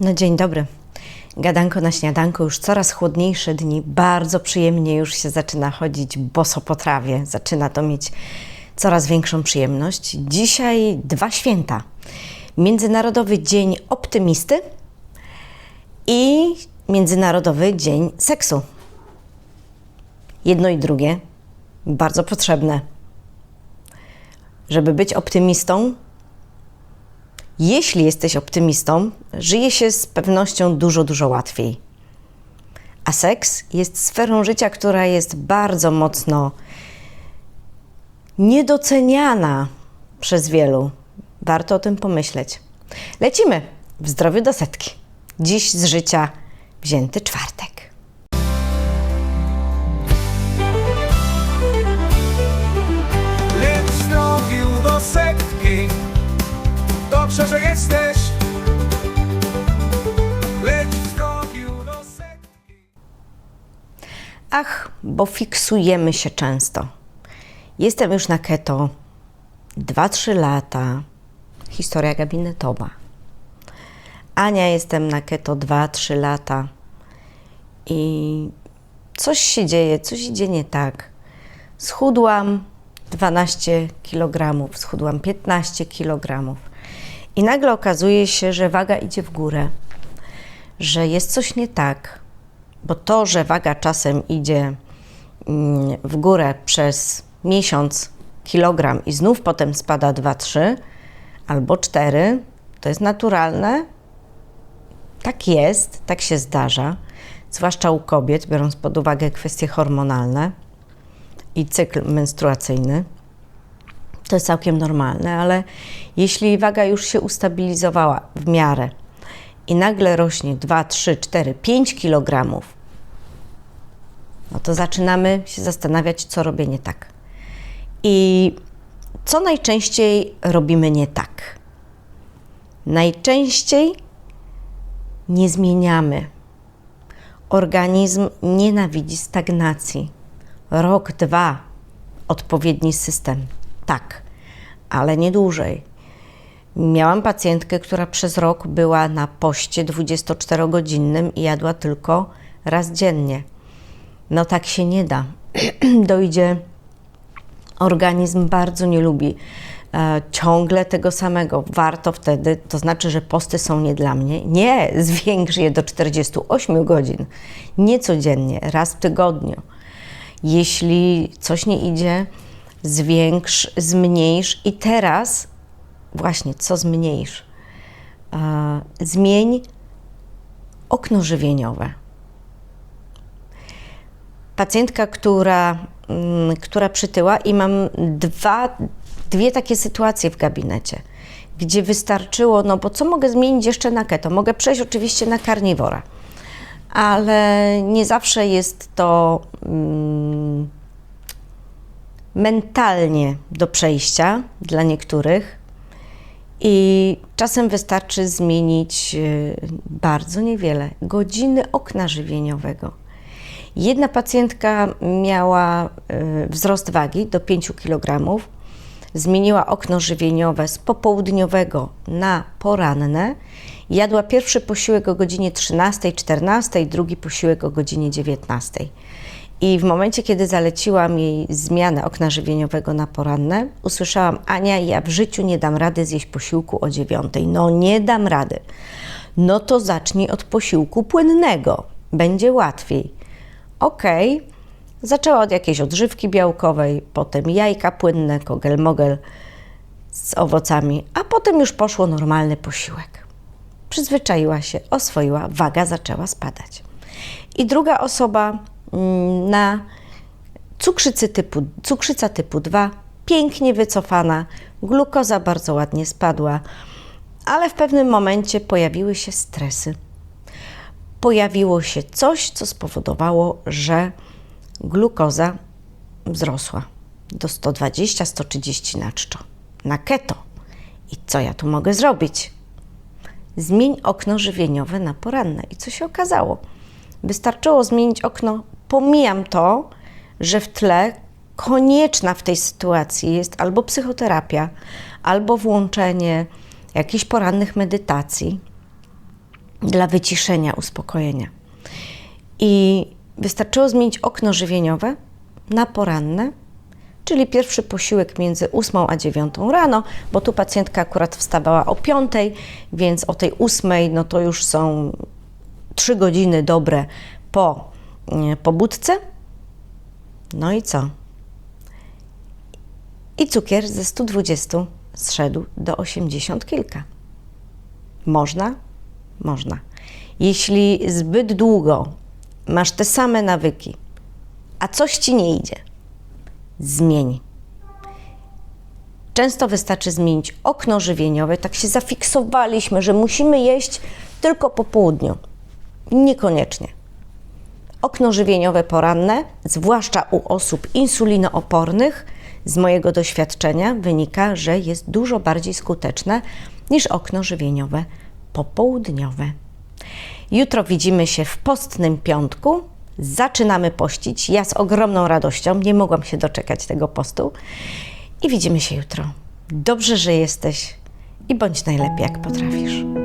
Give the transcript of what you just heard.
No dzień dobry. Gadanko na śniadanko, już coraz chłodniejsze dni, bardzo przyjemnie już się zaczyna chodzić boso po trawie, zaczyna to mieć coraz większą przyjemność. Dzisiaj dwa święta. Międzynarodowy Dzień Optymisty i Międzynarodowy Dzień Seksu. Jedno i drugie bardzo potrzebne. Żeby być optymistą, jeśli jesteś optymistą, żyje się z pewnością dużo, dużo łatwiej. A seks jest sferą życia, która jest bardzo mocno niedoceniana przez wielu. Warto o tym pomyśleć. Lecimy w zdrowiu do setki. Dziś z życia wzięty czwartek. Ach, bo fiksujemy się często. Jestem już na keto 2-3 lata. Historia gabinetowa. Ania jestem na keto 2-3 lata. I coś się dzieje, coś idzie nie tak. Schudłam 12 kg, schudłam 15 kg. I nagle okazuje się, że waga idzie w górę, że jest coś nie tak, bo to, że waga czasem idzie mm, w górę przez miesiąc kilogram i znów potem spada 2-3 albo 4, to jest naturalne. Tak jest, tak się zdarza, zwłaszcza u kobiet, biorąc pod uwagę kwestie hormonalne i cykl menstruacyjny. To jest całkiem normalne, ale jeśli waga już się ustabilizowała w miarę i nagle rośnie 2, 3, 4, 5 kg, no to zaczynamy się zastanawiać, co robię nie tak. I co najczęściej robimy nie tak? Najczęściej nie zmieniamy. Organizm nienawidzi stagnacji. Rok, dwa, odpowiedni system. Tak, ale nie dłużej. Miałam pacjentkę, która przez rok była na poście 24-godzinnym i jadła tylko raz dziennie. No tak się nie da. Dojdzie, organizm bardzo nie lubi e, ciągle tego samego. Warto wtedy, to znaczy, że posty są nie dla mnie. Nie, zwiększ je do 48 godzin. Nie codziennie, raz w tygodniu. Jeśli coś nie idzie, zwiększ, zmniejsz i teraz właśnie co zmniejsz? E, zmień okno żywieniowe. Pacjentka, która, mm, która przytyła i mam dwa, dwie takie sytuacje w gabinecie, gdzie wystarczyło, no bo co mogę zmienić jeszcze na keto? Mogę przejść oczywiście na karniwora, ale nie zawsze jest to mm, mentalnie do przejścia dla niektórych. I czasem wystarczy zmienić e, bardzo niewiele godziny okna żywieniowego. Jedna pacjentka miała e, wzrost wagi do 5 kg, zmieniła okno żywieniowe z popołudniowego na poranne. Jadła pierwszy posiłek o godzinie 13-14, drugi posiłek o godzinie 19. I w momencie, kiedy zaleciłam jej zmianę okna żywieniowego na poranne, usłyszałam: Ania, ja w życiu nie dam rady zjeść posiłku o dziewiątej. No, nie dam rady. No to zacznij od posiłku płynnego, będzie łatwiej. Okej. Okay. Zaczęła od jakiejś odżywki białkowej, potem jajka płynne, kogel-mogel z owocami, a potem już poszło normalny posiłek. Przyzwyczaiła się, oswoiła, waga zaczęła spadać. I druga osoba na cukrzycy typu, cukrzyca typu 2, pięknie wycofana, glukoza bardzo ładnie spadła, ale w pewnym momencie pojawiły się stresy. Pojawiło się coś, co spowodowało, że glukoza wzrosła do 120-130 na czczo, na keto. I co ja tu mogę zrobić? Zmień okno żywieniowe na poranne. I co się okazało? Wystarczyło zmienić okno. Pomijam to, że w tle konieczna w tej sytuacji jest albo psychoterapia, albo włączenie jakichś porannych medytacji. dla wyciszenia, uspokojenia. I wystarczyło zmienić okno żywieniowe na poranne, czyli pierwszy posiłek między 8 a 9 rano, bo tu pacjentka akurat wstawała o 5, więc o tej 8 no to już są 3 godziny dobre po pobudce. No i co? I cukier ze 120 zszedł do 80 kilka. Można? Można. Jeśli zbyt długo masz te same nawyki, a coś ci nie idzie, zmień. Często wystarczy zmienić okno żywieniowe. Tak się zafiksowaliśmy, że musimy jeść tylko po południu. Niekoniecznie. Okno żywieniowe poranne, zwłaszcza u osób insulinoopornych, z mojego doświadczenia wynika, że jest dużo bardziej skuteczne niż okno żywieniowe popołudniowe. Jutro widzimy się w postnym piątku. Zaczynamy pościć. Ja z ogromną radością nie mogłam się doczekać tego postu. I widzimy się jutro. Dobrze, że jesteś i bądź najlepiej, jak potrafisz.